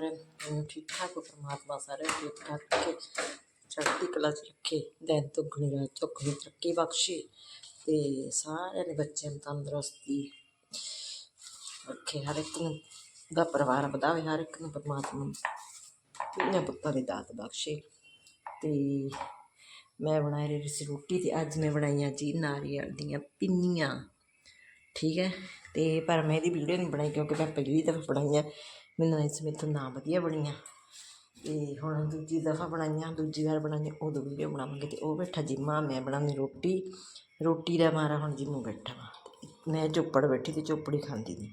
ਸਾਰੇ ਨੂੰ ਠੀਕ ਠਾਕ ਪਰਮਾਤਮਾ ਸਾਰਿਆਂ ਨੂੰ ਠੀਕ ਠਾਕ ਰੱਖੇ, ਚੜ੍ਹਦੀ ਕਲਾ ਚ ਰੱਖੇ, ਦਿਨ ਦੁੱਗਣੀ ਰਾਤ ਚੌਗਣੀ ਤਰੱਕੀ ਬਖਸ਼ੇ ਤੇ ਸਾਰਿਆਂ ਦੇ ਬੱਚਿਆਂ ਨੂੰ ਤੰਦਰੁਸਤੀ ਰੱਖੇ, ਹਰ ਇੱਕ ਨੂੰ ਦਾ ਪਰਿਵਾਰ ਵਧਾਵੇ, ਹਰ ਇੱਕ ਨੂੰ ਪਰਮਾਤਮਾ ਧੀਆਂ ਪੁੱਤਾਂ ਦੀ ਦਾਤ ਬਖਸ਼ੇ ਤੇ ਮੈਂ ਬਣਾ ਰਹੀ ਸੀ ਰੋਟੀ ਤੇ ਅੱਜ ਮੈਂ ਬਣਾਈਆਂ ਜੀ ਨਾਰੀਅਲ ਦੀਆਂ ਪਿੰਨੀਆਂ, ਠੀਕ ਹੈ? ਤੇ ਪਰ ਮੈਂ ਇਹਦੀ ਵੀਡੀਓ ਨਹੀਂ ਬਣਾਈ ਕਿਉਂਕਿ ਮੈਂ ਪਹਿਲੀ ਦਫਾ ਬਣਾਈਆਂ ਮੈਨੂੰ ਇਸ ਮੇਰੇ ਤੋਂ ਨਾ ਵਧੀਆ ਬਣੀਆਂ। ਅਤੇ ਹੁਣ ਦੂਜੀ ਦਫਾ ਬਣਾਈਆਂ, ਦੂਜੀ ਵਾਰ ਬਣਾਈਆਂ, ਉਦੋਂ ਵੀਡੀਓ ਬਣਾਵਾਂਗੇ ਤੇ ਉਹ ਬੈਠਾ ਜਿੰਮਾ ਮੈਂ ਬਣਾਉਂਦੀ ਰੋਟੀ। ਰੋਟੀ ਦਾ ਮਾਰਾ ਹੁਣ ਜਿੰਮੂ ਬੈਠਾ ਵਾ। ਮੈਂ ਚੋਪੜ ਬੈਠੀ ਤੇ ਚੋਪੜੀ ਖਾਂਦੀ ਨਹੀਂ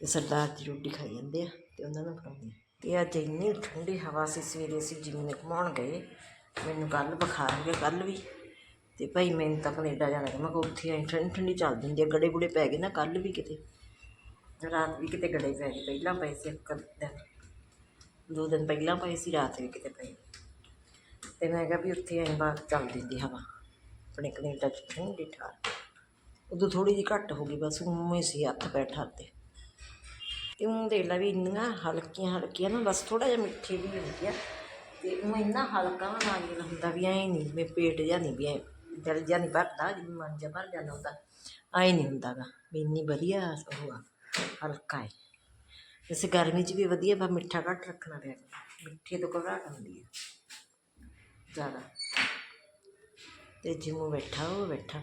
ਤੇ ਸਰਦਾਰ ਦੀ ਰੋਟੀ ਖਾਈ ਜਾਂਦੇ ਆ ਤੇ ਉਹਨਾਂ ਨੂੰ ਫੜਾਉਂਦੀ ਤੇ ਅੱਜ ਇੰਨੀ ਠੰਡੀ ਹਵਾ ਸੀ, ਸਵੇਰੇ ਅਸੀਂ ਜਿੰਮੇ ਘੁਮਾਉਣ ਗਏ, ਮੈਨੂੰ ਕੱਲ ਬੁਖਾਰ ਹੋ ਗਿਆ ਕੱਲ ਵੀ। ਤੇ ਭਾਈ ਮੈਨੂੰ ਤਾਂ ਕੈਨੇਡਾ ਜਾਣਾ ਕਿ ਮੈਂ ਕਿਹਾ ਉੱਥੇ ਐਂ ਠੰਡੀ ਠੰਡੀ ਚੱਲ ਦਿੰਦੀ ਆ ਗੜੇ ਗੁੜੇ ਪੈ ਗਏ ਨਾ ਕੱਲ ਵੀ ਕਿਤੇ। ਰਾਤ ਵੀ ਕਿਤੇ ਗੜੇ ਪੈ ਗਏ, ਪਹਿਲਾਂ ਪਏ ਸੀ ਇੱਕ ਦਿਨ ਦੋ ਦਿਨ ਪਹਿਲਾਂ ਪਏ ਸੀ, ਰਾਤ ਵੀ ਕਿਤੇ ਪਏ। ਤੇ ਮੈਂ ਕਿਹਾ ਵੀ ਉੱਥੇ ਐਂ ਬਾਹਰ ਚੱਲ ਦਿੰਦੀ ਹਵਾ। ਆਪਣੇ ਕੈਨੇਡਾ ਚ ਠੰਡੀ ਠਾਰ। ਉਦੋਂ ਥੋੜੀ ਜਿਹੀ ਘੱਟ ਹੋ ਗਈ, ਬਸ ਉਵੇਂ ਸੀ ਹੱਥ ਪੈਰ ਠਾਤੇ ਤੇ ਉਹ ਦੇਖ ਲਾ ਵੀ ਇੰਨੀਆਂ ਹਲਕੀਆਂ ਹਲਕੀਆਂ ਨਾ, ਬਸ ਥੋੜਾ ਜਿਹਾ ਮਿੱਠੇ ਵੀ ਹੁੰਦੀ ਆ। ਤੇ ਉਹ ਇੰਨਾ ਹਲਕਾ ਨਾਰੀਅਲ ਹੁੰਦਾ ਵੀ ਐ ਨਹੀਂ, ਵੀ ਪੇਟ ਜਾਂ ਨਹੀਂ ਵੀ ਐਂ, ਦਿਲ ਜਿਹਾ ਨਹੀਂ ਭਰਦਾ, ਜਿਵੇਂ ਮਨ ਜਿਹਾ ਭਰ ਜਾਂਦਾ ਹੁੰਦਾ। ਐ ਨਹੀਂ ਹੁੰਦਾਗਾ ਵੀ ਇੰਨੀ ਵਧੀਆ ਉਹ ਆ। ਹਲਕਾ ਹੈ ਵੈਸੇ ਗਰਮੀ 'ਚ ਵੀ ਵਧੀਆ ਪਰ ਮਿੱਠਾ ਘੱਟ ਰੱਖਣਾ ਪਿਆ। ਮਿੱਠੇ ਤੋਂ ਘਬਰਾਹਟ ਹੁੰਦੀ ਹੈ। ਜ਼ਿਆਦਾ। ਤੇ ਜਿਵੇਂ ਬੈਠਾ, ਉਹ ਬੈਠਾ।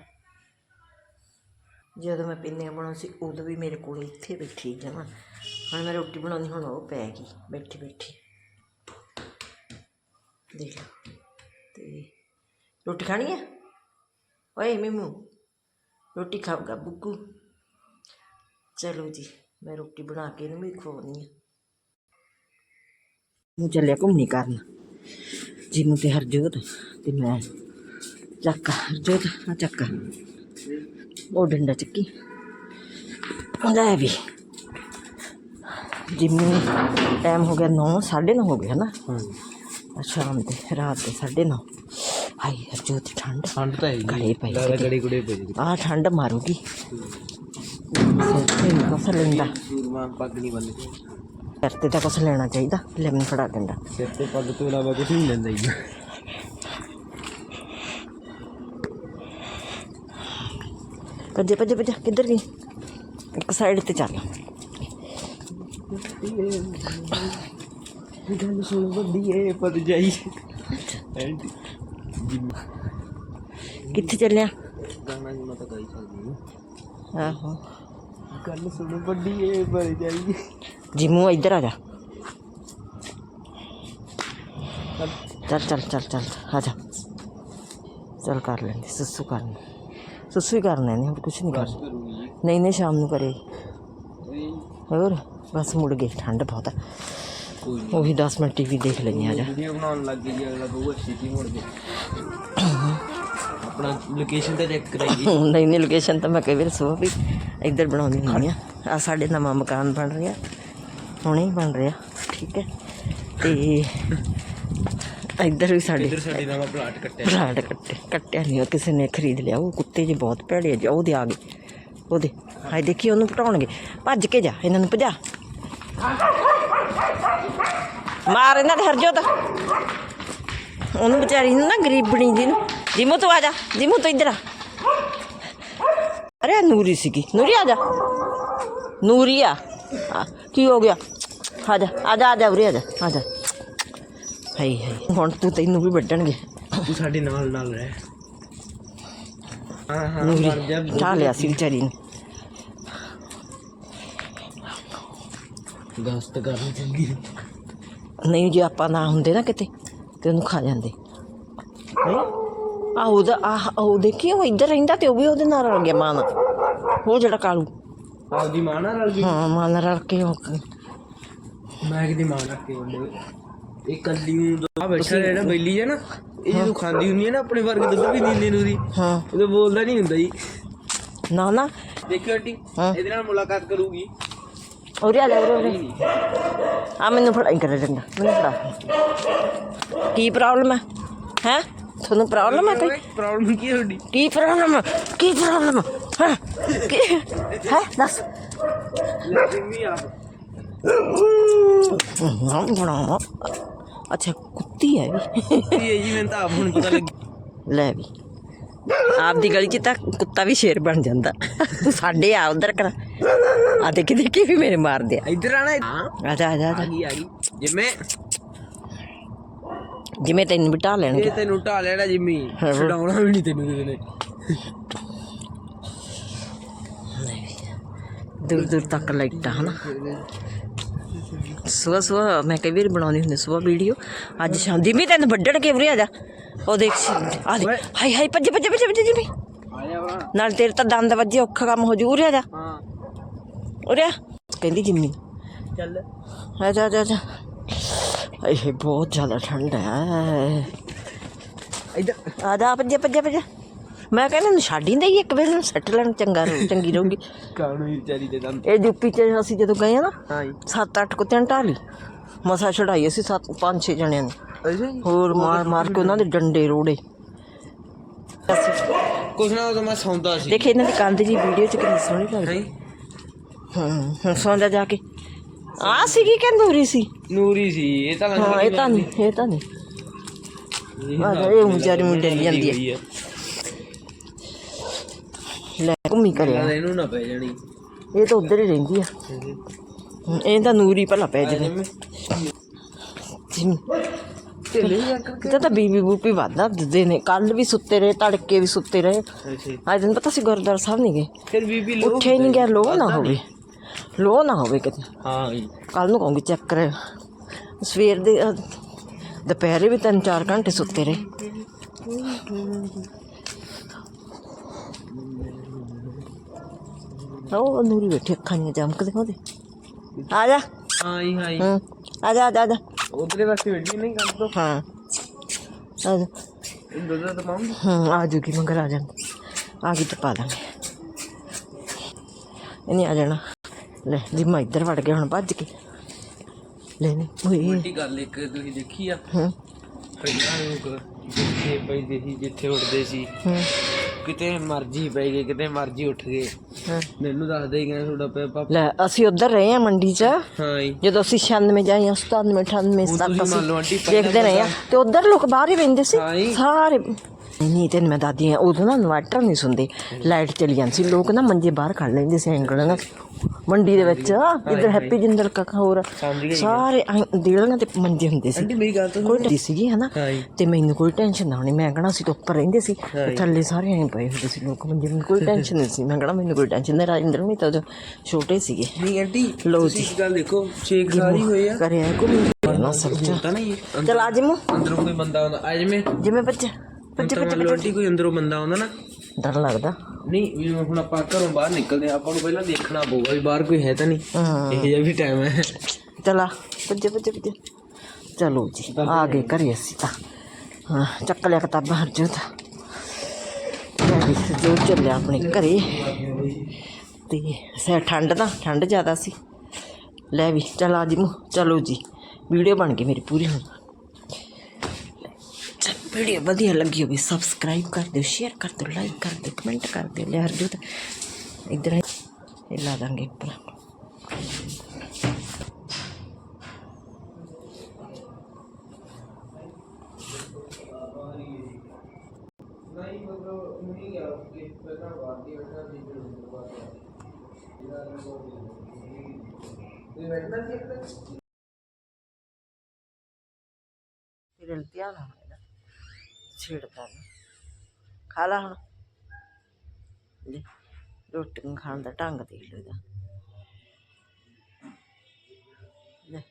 ਜਦੋਂ ਮੈਂ ਪਿੰਨੀਆਂ ਬਣਾਉਂ ਸੀ, ਉਦੋਂ ਵੀ ਮੇਰੇ ਕੋਲ ਇੱਥੇ ਬੈਠੀ ਜਮਾ। ਹੁਣ ਮੈਂ ਰੋਟੀ ਬਣਾਉਂਦੀ, ਹੁਣ ਉਹ ਪੈ ਗਈ। ਬੈਠੀ ਬੈਠੀ। ਦੇਖ ਲਓ ਤੇ ਰੋਟੀ ਖਾਣੀ ਹੈ ਓਏ, ਮਿਮੂ। ਰੋਟੀ ਖਾਊਗਾ, ਬੁੱਗੂ। ਚਲੋ ਜੀ ਮੈਂ ਰੋਟੀ ਬਣਾ ਕੇ ਇਹਨੂੰ ਵੀ ਖਵਾਉਣੀ ਆ ਨੂੰ ਚੱਲਿਆ ਘੁੰਮਣੀ ਕਰਨ ਜਿਹਨੂੰ ਤੇ ਹਰਜੋਤ ਤੇ ਮੈਂ ਚੱਕ ਹਰਜੋਤ ਆ ਚੱਕ ਉਹ ਡੰਡਾ ਚੱਕੀ ਲੈ ਵੀ ਜਿੰਮੀ ਟਾਈਮ ਹੋ ਗਿਆ 9 9:30 ਹੋ ਗਿਆ ਨਾ ਹਾਂ ਸ਼ਾਮ ਦੇ ਰਾਤ ਦੇ 9:30 ਹਾਈ ਹਰਜੋਤ ਠੰਡ ਠੰਡ ਤਾਂ ਹੈ ਗਲੇ ਪਈ ਲਾਲਾ ਗੜੀ ਗੁੜੇ ਪਈ ਜੀ ਆ ਠੰਡ ਮਾਰੂਗੀ ਸਿਰ ਤੇ ਨੀ ਕੁਛ ਲੈਂਦਾ ਸੂਰਮਾ ਪੱਗ ਨਹੀਂ ਬੰਨ ਸਿਰ ਤੇ ਤਾਂ ਕੁਛ ਲੈਣਾ ਚਾਹੀਦਾ ਲੈ ਮੈਨੂੰ ਫੜਾ ਦਿੰਦਾ। ਸਿਰ ਤੇ ਪੱਗ ਤੋਂ ਇਲਾਵਾ ਕੁਝ ਨਹੀਂ ਲੈਂਦਾ ਜੀ। ਭੱਜੇ ਭੱਜੇ ਭੱਜੇ ਕਿੱਧਰ ਗਈ? ਇੱਕ ਸਾਈਡ ਤੇ ਚੱਲ। ਗੱਲ ਸੁਣ ਵੱਡੀ ਏ ਪਤ ਜਾਈ। ਐਂਟੀ ਕਿੱਥੇ ਚੱਲਿਆ? ਗਾਣਾ ਜੀ ਮੈਂ ਤਾਂ ਗਾਈ ਸਕਦੀ ਹਾਂ। ਆਹੋ। ਗੱਲ ਸੁਣ ਵੱਡੀ ਏ ਪਰ ਜਾਈ ਜਿਮੂ ਇੱਧਰ ਆ ਜਾ। ਚੱਲ। ਚੱਲ ਚੱਲ ਚੱਲ ਆ ਜਾ। ਚੱਲ ਕਰ ਲੈਂਦੇ ਸੁਸੂ ਕਰਨੀ। ਸੁਸੂ ਹੀ ਕਰਨਾ ਨਹੀਂ ਹੋਰ ਕੁਝ ਨਹੀਂ ਕਰਨਾ ਨਹੀਂ ਨਹੀਂ ਸ਼ਾਮ ਨੂੰ ਕਰੇ ਹੋਰ ਬਸ ਮੁੜ ਗਈ ਠੰਡ ਬਹੁਤ ਆ। ਕੋਈ ਉਹੀ 10 ਮਿੰਟ ਟੀਵੀ ਦੇਖ ਲੈਣੀ ਆ ਜਾ। ਵੀਡੀਓ ਬਣਾਉਣ ਲੱਗ ਗਈ ਅਗਲਾ ਬਹੁਤ ਛੇਤੀ ਮੁੜ ਗਿਆ ਆਪਣਾ ਲੋਕੇਸ਼ਨ ਤੇ ਚੈੱਕ ਕਰਾਈਏ ਨਹੀਂ ਨਹੀਂ ਲੋਕੇਸ਼ਨ ਤਾਂ ਮੈਂ ਕਈ ਵਾਰ ਸੁਬਹ ਵੀ ਇੱਧਰ ਬਣਾਉਂਦੀ ਹੁੰਦੀ ਆ ਆ ਸਾਡੇ ਨਵਾਂ ਮਕਾਨ ਬਣ ਰਿਹਾ। ਹੁਣੇ ਹੀ ਬਣ ਰਿਹਾ। ਠੀਕ ਹੈ। ਤੇ ਇੱਧਰ ਵੀ ਸਾਡੇ ਇੱਧਰ ਸਾਡੇ ਨਵਾਂ ਪਲਾਟ ਕੱਟਿਆ। ਪਲਾਟ ਕੱਟੇ। ਕੱਟਿਆ ਨਹੀਂ ਉਹ ਕਿਸੇ ਨੇ ਖਰੀਦ ਲਿਆ। ਉਹ ਕੁੱਤੇ ਜੀ ਬਹੁਤ ਭੈੜੇ ਆ ਜੀ। ਉਹਦੇ ਆ ਗਏ। ਉਹਦੇ ਹਾਏ ਦੇਖੀ ਉਹਨੂੰ ਪਟਾਉਣਗੇ। ਭੱਜ ਕੇ ਜਾ। ਇਹਨਾਂ ਨੂੰ ਭਜਾ। ਮਾਰ ਇਹਨਾਂ ਦੇ ਹਰਜੋਤ। ਉਹਨੂੰ ਵਿਚਾਰੀ ਨੂੰ ਨਾ ਗਰੀਬਣੀ ਜੀ ਨੂੰ ਜਿਮੋ ਤੂੰ ਆ ਜਾ ਜਿਮੋ ਤੂੰ ਇੱਧਰ ਆ ਅਰੇ ਨੂਰੀ ਸੀਗੀ ਨੂਰੀ ਆ ਜਾ ਨੂਰੀ ਆ ਕੀ ਹੋ ਗਿਆ ਆ ਜਾ ਆ ਜਾ ਆ ਜਾ ਉਰੇ ਆ ਜਾ ਆ ਜਾ ਹਾਈ ਹਾਈ ਹੁਣ ਤੂੰ ਤੈਨੂੰ ਵੀ ਵੱਢਣਗੇ ਤੂੰ ਸਾਡੇ ਨਾਲ ਨਾਲ ਰਹਿ ਹਾਂ ਹਾਂ ਨੂਰੀ ਠਾ ਲਿਆ ਸੀ ਵਿਚਾਰੀ ਨੇ ਗਸਤ ਕਰਨੀ ਚੰਗੀ ਨਹੀਂ ਜੇ ਆਪਾਂ ਨਾ ਹੁੰਦੇ ਨਾ ਕਿਤੇ ਤੇ ਉਹਨੂੰ ਖਾ ਜਾਂਦੇ ਆ ਉਹਦਾ ਆਹ ਉਹ ਦੇਖੀ ਉਹ ਇੱਧਰ ਰਹਿੰਦਾ ਤੇ ਉਹ ਵੀ ਉਹਦੇ ਨਾਲ ਰਲ ਗਿਆ ਮਾਂ ਨਾਲ। ਉਹ ਜਿਹੜਾ ਕਾਲੂ। ਆਪਦੀ ਮਾਂ ਨਾਲ ਰਲ ਗਈ? ਹਾਂ ਮਾਂ ਨਾਲ ਰਲ ਕੇ ਉਹ ਮੈਂ ਕਿਤੇ ਮਾਂ ਰੱਖ ਕੇ ਉਹਨੇ ਇਹ ਕੱਲੀ ਨੂੰ ਆ ਬੈਠਾ ਰਹਿਣਾ ਬੈਲੀ ਹੈ ਨਾ। ਇਹ ਜਦੋਂ ਖਾਂਦੀ ਹੁੰਦੀ ਹੈ ਨਾ ਆਪਣੇ ਵਰਗੇ ਦੁੱਧ ਵੀ ਨੀਂਦੀ ਨੂੰ ਦੀ ਹਾਂ। ਉਦੋਂ ਬੋਲਦਾ ਨਹੀਂ ਹੁੰਦਾ ਜੀ। ਨਾ ਨਾ। ਦੇਖਿਓ ਆਂਟੀ। ਇਹਦੇ ਨਾਲ ਮੁਲਾਕਾਤ ਕਰੂਗੀ। ਉਰੇ ਆ ਜਾ ਉਰੇ ਆ ਮੈਨੂੰ ਫੜਾਈ ਕਰ ਡੰਡਾ ਮੈਨੂੰ ਫੜਾ। ਕੀ ਪ੍ਰੋਬਲਮ ਹੈ ਹੈ? ਤੁਹਾਨੂੰ ਪ੍ਰੋਬਲਮ ਹੈ ਕੋਈ? ਪ੍ਰੋਬਲਮ ਕੀ ਹੈ ਤੁਹਾਡੀ? ਕੀ ਪ੍ਰੋਬਲਮ ਕੀ ਪ੍ਰੋਬਲਮ ਹੈ? ਕੀ? ਹੈ? ਦੱਸ। ਲੈ ਜਿੰਮੀ ਆਪ ਅੱਛਾ ਕੁੱਤੀ ਹੈ ਵੀ। ਹੈ ਜੀ ਮੈਨੂੰ ਤਾਂ ਆਪ ਹੁਣ ਪਤਾ ਲੱਗ। ਲੈ ਵੀ। ਆਪਦੀ ਗਲੀ 'ਚ ਤਾਂ ਕੁੱਤਾ ਵੀ ਸ਼ੇਰ ਬਣ ਜਾਂਦਾ। ਤੂੰ ਸਾਡੇ ਆ ਉਧਰ ਕਰ। ਆ ਦੇਖੀ ਦੇਖੀ ਵੀ ਮੇਰੇ ਮਾਰਦੇ ਆ। ਇੱਧਰ ਆਣਾ ਆ ਜਾ ਆ ਜਾ। ਆ ਗਈ ਆ ਗਈ। ਜਿਵੇਂ ਜਿਵੇਂ ਤੈਨੂੰ ਬਿਠਾ ਲੈਣਗੇ। ਇਹ ਤੈਨੂੰ ਢਾ ਲੈਣਾ ਜਿੰਮੀ। ਛਡਾਉਣਾ ਵੀ ਨਹੀਂ ਤੈਨੂੰ ਕਿਸੇ ਨੇ। ਦੂਰ ਦੂਰ ਤੱਕ ਲਾਈਟਾਂ ਹਨਾ। ਸੁਬਹ ਸੁਬਹ ਮੈਂ ਕਈ ਵਾਰ ਬਣਾਉਂਦੀ ਹੁੰਦੀ ਸੁਬਹ ਵੀਡੀਓ। ਅੱਜ ਸ਼ਾਮ ਦੀ ਵੀ ਤੈਨੂੰ ਵੱਢਣ ਕੇ ਉਰੇ ਆ ਜਾ। ਉਹ ਦੇਖ ਆ ਦੇ ਹਾਈ ਹਾਈ ਭੱਜ ਭੱਜ ਭੱਜ ਭੱਜ ਜਿਵੇਂ ਵਾ। ਨਾਲ ਤੇਰੇ ਤਾਂ ਦੰਦ ਵੱਜੇ ਔਖਾ ਕੰਮ ਹੋ ਜੂ। ਉਰੇ ਆ ਜਾ। ਹਾਂ। ਉਰੇ ਕਹਿੰਦੀ ਜਿੰਮੀ। ਚੱਲ। ਆ ਜਾ ਜਾ ਜਾ। ਇਹ ਬਹੁਤ ਜ਼ਿਆਦਾ ਠੰਡ ਹੈ। ਇੱਧਰ। ਆ ਜਾ ਭੱਜੇ ਭੱਜੇ ਭੱਜੇ। ਮੈਂ ਕਹਿੰਦਾ ਨੂੰ ਛੱਡ ਹੀ ਦੇਈ ਇੱਕ ਵੇਲੇ ਨੂੰ ਸੱਟ ਲੈਣ ਚੰਗਾ ਰਹੂ ਚੰਗੀ ਰਹੂਗੀ। ਕਾਣੂ ਹੀ ਵਿਚਾਰੀ ਦੇ ਦੰਦ? ਇਹ ਯੂਪੀ ਚ ਅਸੀਂ ਜਦੋਂ ਗਏ ਆ ਨਾ ਹਾਂ ਜੀ ਸੱਤ ਅੱਠ ਕੁੱਤਿਆਂ ਨੇ ਢਾਲੀ ਮਸਾ ਛੜਾਈ ਅਸੀਂ ਸੱਤ ਪੰਜ ਛੇ ਜਣਿਆਂ ਨੇ। ਅੱਛਾ ਜੀ। ਹੋਰ ਮਾਰ ਮਾਰ ਕੇ ਉਹਨਾਂ ਦੇ ਡੰਡੇ ਰੋੜੇ। ਕੁਛ ਨਾ ਉਦੋਂ ਮੈਂ ਸੌਂਦਾ ਸੀ। ਦੇਖੇ ਇਹਨਾਂ ਦੀ ਕੰਧ ਜੀ ਵੀਡੀਓ ਚ ਕਿੰਨੀ ਸੋਹਣੀ ਲੱਗਦੀ। ਹਾਂ ਹੁਣ ਸੌਂ ਜਾ ਜਾ ਕੇ। ਆ ਸੀਗੀ ਕਿ ਨੂਰੀ ਸੀ? ਨੂਰੀ ਸੀ ਇਹ ਤਾਂ ਹਾਂ ਇਹ ਤਾਂ ਨਹੀਂ ਇਹ ਤਾਂ ਨਹੀਂ। ਆ ਇਹ ਵਿਚਾਰੀ ਮੁੰਡੇ ਦੀ ਜਾਂਦੀ ਹੈ ਲੈ ਘੁੰਮੀ ਕਰਿਆ ਇਹਨੂੰ ਨਾ ਪੈ ਜਾਣੀ। ਇਹ ਤਾਂ ਉਧਰ ਹੀ ਰਹਿੰਦੀ ਆ। ਇਹ ਤਾਂ ਨੂਰੀ ਭਲਾ ਪੈ ਜਵੇ। ਇਹ ਤਾਂ ਬੀਬੀ ਬੂਪੀ ਵਾਦਾ ਦਿੰਦੇ ਨੇ। ਕੱਲ ਵੀ ਸੁੱਤੇ ਰਹੇ ਤੜਕੇ ਵੀ ਸੁੱਤੇ ਰਹੇ। ਅੱਜ ਦਿਨ ਪਤਾ ਸੀ ਗੁਰਦੁਆਰਾ ਸਾਹਿਬ ਨਹੀਂ ਗਏ। ਫਿਰ ਬੀਬੀ ਲੋ ਉੱਠੇ ਨਹੀਂ ਗਿਆ ਲੋ ਨਾ। ਹੋਵੇ। ਲੋ ਨਾ ਹੋਵੇ ਕਿਤੇ। ਹਾਂ ਜੀ। ਕੱਲ ਨੂੰ ਕਹੂੰਗੀ ਚੈੱਕ ਕਰੇ ਸਵੇਰ ਦੇ ਅਹ, ਦੁਪਹਿਰੇ ਵੀ ਤਿੰਨ ਚਾਰ ਘੰਟੇ ਸੁੱਤੇ ਰਹੇ। ਉਹ ਨੂਰੀ ਬੈਠੀ ਅੱਖਾਂ ਨਹੀਂ ਚਮਕਦੇ ਉਹਦੇ। ਆ ਜਾ। ਹਾਂ ਜੀ ਹਾਂ ਜੀ। ਹੂੰ ਆ ਜਾ ਆ ਜਾ ਆ ਜਾ। ਉਧਰੇ ਪਾਸੇ ਬੈਠੀ ਨਹੀਂ ਕੰਮ ਤੋਂ। ਹਾਂ। ਆ ਜਾ। ਇਹ ਦੁੱਧ ਮਾਮ ਹੂੰ ਆ ਜੂਗੀ ਮਗਰ ਆ ਜਾਂਦੀ ਆ ਗਈ ਤਾਂ ਪਾ ਦਾਂਗੇ। ਇਹਨੇ ਆ ਜਾਣਾ। ਲੈ ਜਿੰਮਾ ਇੱਧਰ ਵੜ ਗਿਆ ਹੁਣ ਭੱਜ ਕੇ। ਲੈ ਨੇ ਓਏ। ਵੱਡੀ ਗੱਲ ਇੱਕ ਤੁਸੀਂ ਦੇਖੀ ਆ? ਹੂੰ। ਪਹਿਲਾਂ ਲੋਕ ਜਿੱਥੇ ਪੈਂਦੇ ਸੀ ਜਿੱਥੇ ਉੱਠਦੇ ਸੀ ਹੂੰ। ਕਿਤੇ ਮਰਜ਼ੀ ਪੈ ਗਏ ਕਿਤੇ ਮਰਜ਼ੀ ਉੱਠ ਗਏ। ਹਾਂ। ਮੈਨੂੰ ਦੱਸਦੇ ਹੀ ਕਹਿੰਦੇ ਤੁਹਾਡਾ ਪਿਆ ਪਾਪਾ। ਲੈ ਅਸੀਂ ਉੱਧਰ ਰਹੇ ਆ ਮੰਡੀ 'ਚ। ਹਾਂ ਜੀ। ਜਦੋਂ ਅਸੀਂ 96 ਜਾਈਆਂ 97 98 ਹੁਣ ਤੱਕ ਤੁਸੀਂ ਅਸੀਂ ਮੰਨ ਲਓ ਆਂਟੀ ਪਹਿਲਾਂ ਦੇਖਦੇ ਰਹੇ ਆ ਤੇ ਉੱਧਰ ਲੋਕ ਬਾਹਰ ਹੀ ਬੈਠਦੇ ਸੀ। ਹਾਂ ਜੀ। ਸਾਰੇ ਨਹੀਂ ਨਹੀਂ ਤੈਨੂੰ ਮੈਂ ਦਾਦੀ ਆ ਉਦੋਂ ਨਾ ਇਨਵਰਟਰ ਨਹੀਂ ਸੁਣਦੇ ਲਾਈਟ ਚਲੀ ਜਾਂਦੀ ਸੀ ਲੋਕ ਨਾ ਮੰਜੇ ਬਾਹਰ ਕੱਢ ਲੈਂਦੇ ਸੀ ਐਂਗਲ ਨਾਲ ਮੰਡੀ ਦੇ ਵਿੱਚ ਇੱਧਰ ਹੈਪੀ ਜਿੰਦਲ ਕਾ ਹੋਰ। ਸਾਰੇ ਦੇੜਾਂ ਤੇ ਮੰਜੇ ਹੁੰਦੇ ਸੀ। ਮੇਰੀ ਗੱਲ ਤੋਂ ਕੋਈ ਟੈਂਸ਼ਨ ਸੀਗੀ ਹਨਾ? ਜੀ ਤੇ ਮੈਨੂੰ ਕੋਈ ਟੈਨਸ਼ਨ ਨਾ ਹੋਣੀ ਮੈਂ ਕਹਣਾ ਸੀ ਤਾਂ ਉੱਪਰ ਰਹਿੰਦੇ ਸੀ ਤੇ ਥੱਲੇ ਸਾਰੇ ਐਂ ਪਏ ਹੁੰਦੇ ਸੀ ਲੋਕ ਮੰਜੇ ਮੈਨੂੰ ਕੋਈ ਟੈਨਸ਼ਨ ਨਹੀਂ ਸੀ। ਮੈਂ ਕਹਣਾ ਮੈਨੂੰ ਕੋਈ ਟੈਨਸ਼ਨ ਨਹੀਂ ਰਾਜਿੰਦਰ ਵੀ ਤਾਂ ਛੋਟੇ ਸੀਗੇ। ਨਹੀਂ ਆਂਟੀ ਤੁਸੀਂ ਇੱਕ ਗੱਲ ਦੇਖੋ ਛੇਕ ਸਾਰੀ ਹੋਏ ਆ। ਕਰਿਆ ਕੋਈ ਨਾ ਤਾਂ ਨਹੀਂ ਅੰਦਰ- ਚਲ ਮੂੰ ਅੰਦਰੋਂ ਕੋਈ ਬੰਦਾ ਆਉਂਦਾ ਜਿਵੇਂ ਬੱਚੇ। ਬੱਚੇ ਤਾਂ ਮੰਨ ਲਓ ਆਂਟੀ ਕੋਈ ਅੰਦਰੋਂ ਬੰਦਾ ਆਉਂਦਾ ਨਾ। ਡਰ ਲੱਗਦਾ। ਨਹੀਂ ਵੀ ਹੁਣ ਆਪਾਂ ਘਰੋਂ ਬਾਹਰ ਨਿਕਲਦੇ ਆਪਾਂ ਨੂੰ ਪਹਿਲਾਂ ਦੇਖਣਾ ਪਊਗਾ ਵੀ ਬਾਹਰ ਕੋਈ ਹੈ ਤਾਂ ਨਹੀਂ। ਹਾਂ। ਇਹ ਜਿਹਾ ਵੀ ਟਾਈਮ ਹੈ। ਚਲਾ ਬੱਚੇ ਬੱਚੇ ਬੱਚੇ ਚਲੋ ਜੀ ਆ ਗਏ ਘਰੇ ਅਸੀਂ ਤਾਂ। ਹਾਂ ਚੱਕ ਲਿਆ ਕਿਤਾਬਾਂ ਹਰਜੋ ਤਾਂ ਲੈ ਵੀ ਜੋ ਚੱਲਿਆ ਆਪਣੇ ਘਰੇ। ਤੇ ਸੇ ਠੰਡ ਦਾ ਠੰਡ ਜ਼ਿਆਦਾ ਸੀ। ਲੈ ਵੀ ਚਲ ਆ ਜੀ ਮੂੰ ਚਲੋ ਜੀ। ਵੀਡੀਓ ਬਣ ਗਈ ਮੇਰੀ ਪੂਰੀ ਹੁਣ। ਵੀਡੀਓ ਵਧੀਆ ਲੱਗੀ ਹੋਵੇ ਸਬਸਕ੍ਰਾਈਬ ਕਰ ਦਿਓ ਸ਼ੇਅਰ ਕਰ ਦਿਓ ਲਾਈਕ ਕਰ ਦਿਓ ਕਮੈਂਟ ਕਰ ਦਿਓ। ਲੈ ਹਰਜੋਤ। ਇੱਧਰ ਇਹ ਲਾ ਦਾਂਗੇ ਉੱਪਰ ਤੇਰੇ ਧਿਆਨ ਛੇੜਦਾ ਨਾ ਖਾ ਲਾ ਹੁਣ। ਲੈ ਰੋਟੀ ਖਾਣ ਦਾ ਢੰਗ ਦੇਖ ਲਓ ਇਹਦਾ ਲੈ।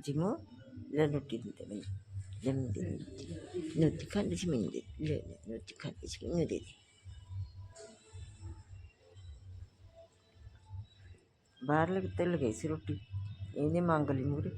ਜਿਮੋ, ਲੈ ਰੋਟੀ ਦਿੰਦੇ ਮੈਨੂੰ। ਲੈ ਮੈਨੂੰ ਦੇ ਰੋਟੀ ਖਾਣ ਸੀ, ਮੈਨੂੰ ਦੇ ਲੈ ਰੋਟੀ ਖਾਣ ਸੀ, ਮੈਨੂੰ ਦੇ ਦੇ। ਬਾਹਰ ਲੱਗ ਤੇ ਲਗਾਈ ਸੀ ਰੋਟੀ। ਇਹਨੇ ਮੰਗ ਲਈ ਮੂਰੇ